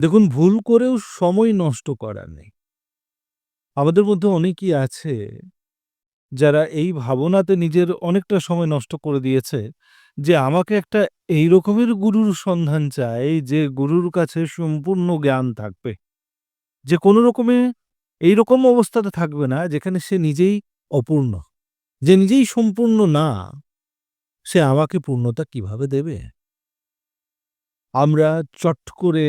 দেখুন ভুল করেও সময় নষ্ট করার নেই। আমাদের মধ্যে অনেকেই আছে যারা এই ভাবনাতে নিজের অনেকটা সময় নষ্ট করে দিয়েছে যে আমাকে একটা এই রকমের গুরুর সন্ধান চাই যে গুরুর কাছে সম্পূর্ণ জ্ঞান থাকবে। যে কোনো রকমে এইরকম অবস্থাতে থাকবে না যেখানে সে নিজেই অপূর্ণ। যে নিজেই সম্পূর্ণ না, সে আমাকে পূর্ণতা কীভাবে দেবে? আমরা চট করে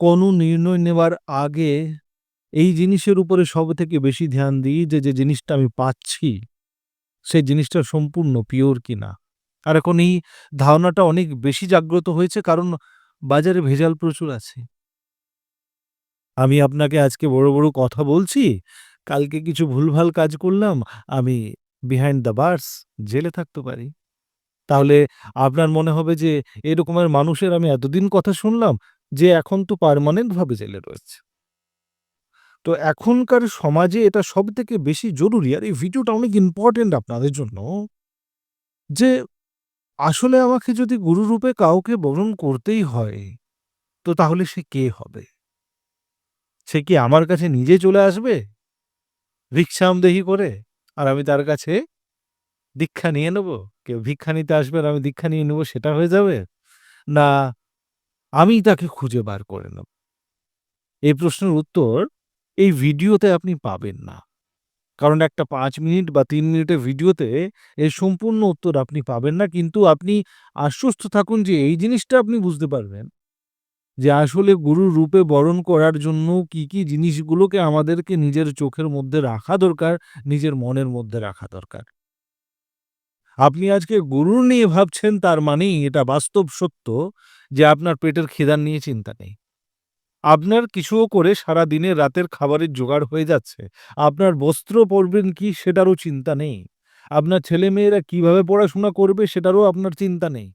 কোনো নির্ণয় নেওয়ার আগে এই জিনিসের উপরে সব থেকে বেশি ধ্যান দিই যে, যে জিনিসটা আমি পাচ্ছি, সেই জিনিসটা সম্পূর্ণ পিওর কিনা। আর এখন এই ধারণাটা অনেক বেশি জাগ্রত হয়েছে কারণ বাজারে ভেজাল প্রচুর আছে। আমি আপনাকে আজকে বড়, বড় কথা বলছি, কালকে কিছু ভুলভাল কাজ করলাম, আমি বিহাইন্ড দ্য bars জেলে থাকতে পারি। তাহলে আপনার মনে হবে যে এরকমের মানুষের আমি এতদিন কথা শুনলাম যে এখন তো পারমানেন্টভাবে জেলে রয়েছে। তো এখনকার সমাজে এটা সবথেকে বেশি জরুরি আর এই ভিডিওটা অনেক ইম্পর্টেন্ট আপনাদের জন্য। যে আসলে আমাকে যদি গুরুরূপে কাউকে বরণ করতেই হয়, তো তাহলে সে কে হবে? সে কি আমার কাছে নিজে চলে আসবে? ভিক্ষামদেহি করে? আর আমি তার কাছে দীক্ষা নিয়ে নেব? কেউ ভিক্ষা নিতে আসবে আর আমি দীক্ষা নিয়ে নেব সেটা হয়ে যাবে? না আমি তাকে খুঁজে বার করে নেব? এই প্রশ্নের উত্তর এই ভিডিওতে আপনি পাবেন না। কারণ একটা পাঁচ মিনিট বা তিন মিনিটের ভিডিওতে এর সম্পূর্ণ উত্তর আপনি পাবেন না। কিন্তু আপনি আশ্বস্ত থাকুন যে এই জিনিসটা আপনি বুঝতে পারবেন যে আসলে গুরুর রূপে বরণ করার জন্য কি, কি জিনিসগুলোকে আমাদেরকে নিজের চোখের মধ্যে রাখা দরকার, নিজের মনের মধ্যে রাখা দরকার। আপনি আজকে গুরু নিয়ে ভাবছেন তার মানেই এটা বাস্তব সত্য যে আপনার পেটের খিদার নিয়ে চিন্তা নেই। আপনার কিছুও করে সারাদিনের রাতের খাবারের জোগাড় হয়ে যাচ্ছে। আপনার বস্ত্র পরবেন কি সেটারও চিন্তা নেই। আপনার ছেলেমেয়েরা কীভাবে পড়াশোনা করবে সেটারও আপনার চিন্তা নেই।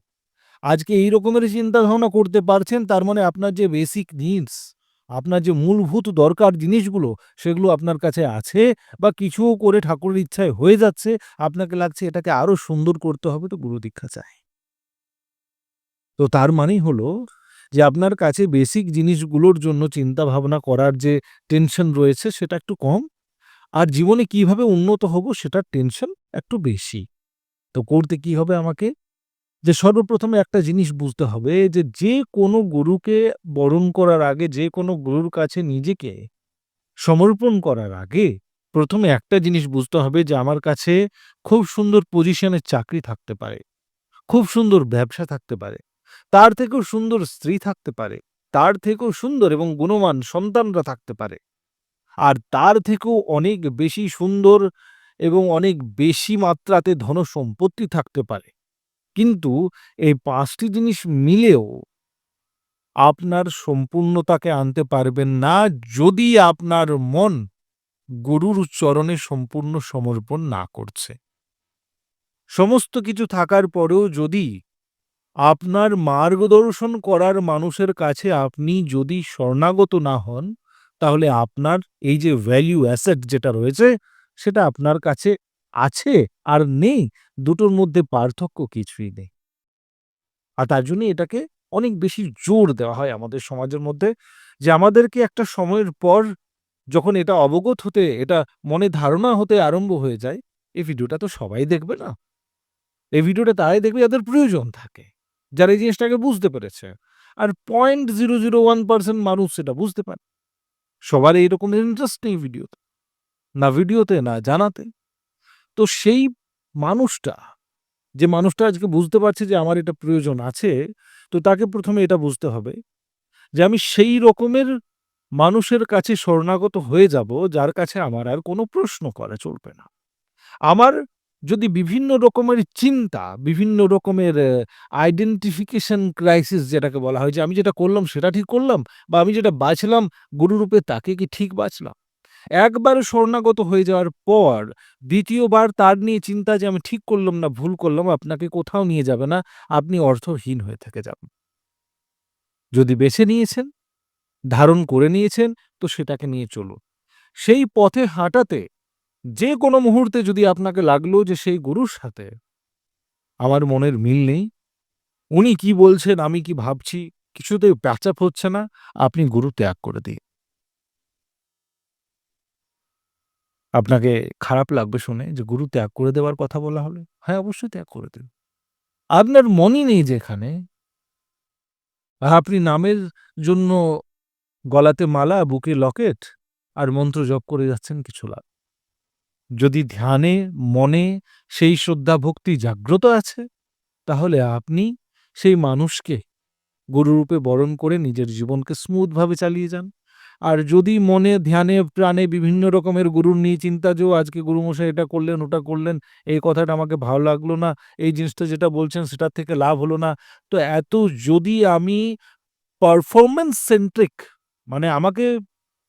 আজকে এই রকমের চিন্তাভাবনা করতে পারছেন তার মানে আপনার যে বেসিক নিডস, আপনার যে মূলভূত দরকার জিনিসগুলো, সেগুলো আপনার কাছে আছে বা কিছুও করে ঠাকুরের ইচ্ছায় হয়ে যাচ্ছে। আপনাকে লাগছে এটাকে আরও সুন্দর করতে হবে, তো গুরু দীক্ষা চাই। তো তার মানেই হলো যে আপনার কাছে বেসিক জিনিসগুলোর জন্য চিন্তা ভাবনা করার যে টেনশন রয়েছে, সেটা একটু কম। আর জীবনে কীভাবে উন্নত হব, সেটার টেনশন একটু বেশি। তো করতে কি হবে আমাকে? যে সর্বপ্রথমে একটা জিনিস বুঝতে হবে যে, যে কোনো গুরুকে বরণ করার আগে, যে কোনো গুরুর কাছে নিজেকে সমর্পণ করার আগে প্রথমে একটা জিনিস বুঝতে হবে যে আমার কাছে খুব সুন্দর পজিশনের চাকরি থাকতে পারে। খুব সুন্দর ব্যবসা থাকতে পারে। তার থেকেও সুন্দর স্ত্রী থাকতে পারে। তার থেকেও সুন্দর এবং গুণমান সন্তানরা থাকতে পারে। আর তার থেকেও অনেক বেশি সুন্দর এবং অনেক বেশি মাত্রাতে ধনসম্পত্তি থাকতে পারে। কিন্তু এই পাঁচটি জিনিস মিলেও আপনার সম্পূর্ণতাকে আনতে পারবেন না যদি আপনার মন গুরুর চরণে সম্পূর্ণ সমর্পণ না করছে। সমস্ত কিছু থাকার পরেও যদি আপনার মার্গদর্শন করার মানুষের কাছে আপনি যদি শরণাগত না হন, তাহলে আপনার এই যে ভ্যালু অ্যাসেট যেটা রয়েছে সেটা আপনার কাছে আছে আর নেই দুটোর মধ্যে পার্থক্য কিছুই নেই। আর তার জন্যই এটাকে অনেক বেশি জোর দেওয়া হয় আমাদের সমাজের মধ্যে যে আমাদেরকে একটা সময়ের পর যখন এটা অবগত হতে, এটা মনে ধারণা হতে আরম্ভ হয়ে যায়, এই ভিডিওটা তো সবাই দেখবে না। এই ভিডিওটা তারাই দেখবে যাদের প্রয়োজন থাকে। যারা এই জিনিসটাকে বুঝতে পেরেছে। আর 0.001% মানুষ সেটা বুঝতে পারে। সবার এইরকম ইন্টারেস্ট নেই ভিডিওতে। না ভিডিওতে, না জানাতে। তো সেই মানুষটা, যে মানুষটা আজকে বুঝতে পারছে যে আমার এটা প্রয়োজন আছে, তো তাকে প্রথমে এটা বুঝতে হবে যে আমি সেই রকমের মানুষের কাছে শরণাগত হয়ে যাব যার কাছে আমার আর কোনো প্রশ্ন করা চলবে না। আমার যদি বিভিন্ন রকমের চিন্তা, বিভিন্ন রকমের আইডেন্টিফিকেশন ক্রাইসিস যেটাকে বলা হয় যে আমি যেটা করলাম সেটা ঠিক করলাম বা আমি যেটা বাছলাম গুরুরূপে তাকে কি ঠিক বাছলাম? একবার শরণাগত হয়ে যাওয়ার পর দ্বিতীয়বার তার নিয়ে চিন্তা যে আমি ঠিক করলাম না ভুল করলাম আপনাকে কোথাও নিয়ে যাবে না। আপনি অর্থহীন হয়ে থেকে যাবেন। যদি বেছে নিয়েছেন, ধারণ করে নিয়েছেন তো সেটাকে নিয়ে চলুন। সেই পথে হাঁটাতে যে কোনো মুহূর্তে যদি আপনাকে লাগল যে সেই গুরুর সাথে আমার মনের মিল নেই, উনি কি বলছেন, আমি কি ভাবছি, কিছুতেই প্যাচাপ হচ্ছে না, আপনি গুরু ত্যাগ করে দিন। আপনাকে খারাপ লাগবে শুনে যে গুরু ত্যাগ করে দেওয়ার কথা বলা হলো। হ্যাঁ, অবশ্যই ত্যাগ করে দিন। আপনার মনই নেই যেখানে আপনি নামের জন্য গলাতে মালা, বুকে লকেট আর মন্ত্র জপ করে যাচ্ছেন কিছু লাভ। যদি ধ্যানে, মনে সেই শ্রদ্ধা ভক্তি জাগ্রত আছে, তাহলে আপনি সেই মানুষকে গুরুরূপে বরণ করে নিজের জীবনকে স্মুথ ভাবে চালিয়ে যান। আর যদি মনে, ধ্যানে, প্রাণে বিভিন্ন রকমের গুরুর নিয়ে চিন্তা যে, আজকে গুরুমশাই এটা করলেন, ওটা করলেন, এই কথাটা আমাকে ভালো লাগল না, এই জিনিসটা যেটা বলছেন সেটার থেকে লাভ হলো না।" তো এত যদি আমি পারফরমেন্স সেন্ট্রিক মানে আমাকে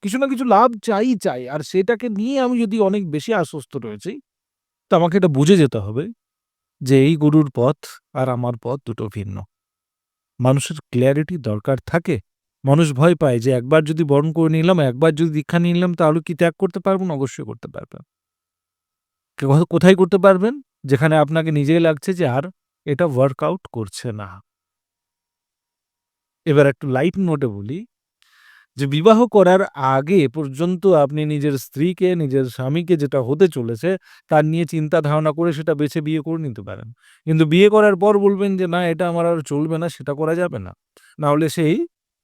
কিছু না কিছু লাভ চাই, চাই। আর সেটাকে নিয়ে আমি যদি অনেক বেশি আশ্বস্ত রয়েছি, তো আমাকে এটা বুঝে যেতে হবে যে এই গুরুর পথ আর আমার পথ দুটো ভিন্ন। মানুষের ক্ল্যারিটি দরকার থাকে। মানুষ ভয় পায় যে একবার যদি বরণ করে নিলাম, একবার যদি দীক্ষা নিলাম তাহলে কি ত্যাগ করতে পারবেন? অবশ্যই করতে পারবেন। কোথায় করতে পারবেন? যেখানে আপনাকে নিজেই লাগছে যে আর এটা ওয়ার্কআউট করছে না। এবার একটু লাইট নোটে বলি যে বিবাহ করার আগে পর্যন্ত আপনি নিজের স্ত্রীকে, নিজের স্বামীকে যেটা হতে চলেছে তার নিয়ে চিন্তা ধারণা করে সেটা বেছে বিয়ে করে নিতে পারেন। কিন্তু বিয়ে করার পর বলবেন যে, "না এটা আমার আর চলবে না," সেটা করা যাবে না। না হলে সেই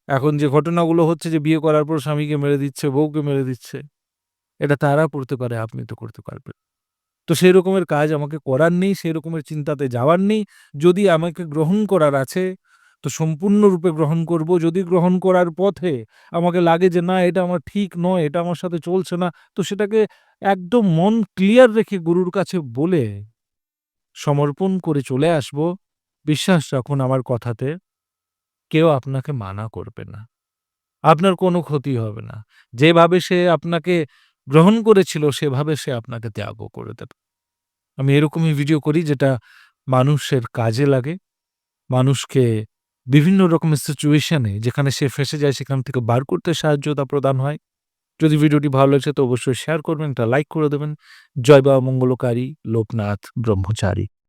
এখন যে ঘটনাগুলো হচ্ছে যে বিয়ে করার পর স্বামীকে মেরে দিচ্ছে, বউকে মেরে দিচ্ছে। এটা তারা করতে পারে, আপনি তো করতে পারবেন। তো সেই রকমের কাজ আমাকে করার নেই, সেই রকমের চিন্তাতে যাওয়ার নেই। যদি আমাকে গ্রহণ করার আছে, তো সম্পূর্ণরূপে গ্রহণ করব। যদি গ্রহণ করার পথে আমাকে লাগে যে না এটা আমার ঠিক নয়, এটা আমার সাথে চলছে না, তো সেটাকে একদম মন ক্লিয়ার রেখে গুরুর কাছে বলে সমর্পণ করে চলে আসব। বিশ্বাস রাখুন আমার কথাতে, কেউ আপনাকে মানা করবে না। আপনার কোনো ক্ষতি হবে না। যেভাবে সে আপনাকে গ্রহণ করেছিল সেভাবে সে আপনাকে ত্যাগ করে দেবে। আমি এরকমই ভিডিও করি যেটা মানুষের কাজে লাগে। মানুষকে বিভিন্ন রকমের সিচুয়েশনে যেখানে সে ফেঁসে যায় সেখান থেকে বার করতে সাহায্যতা প্রদান হয়। যদি ভিডিওটি ভালো লেগেছে তো অবশ্যই শেয়ার করবেন, একটা লাইক করে দেবেন। জয় বাবা মঙ্গলকারী লোকনাথ ব্রহ্মচারী।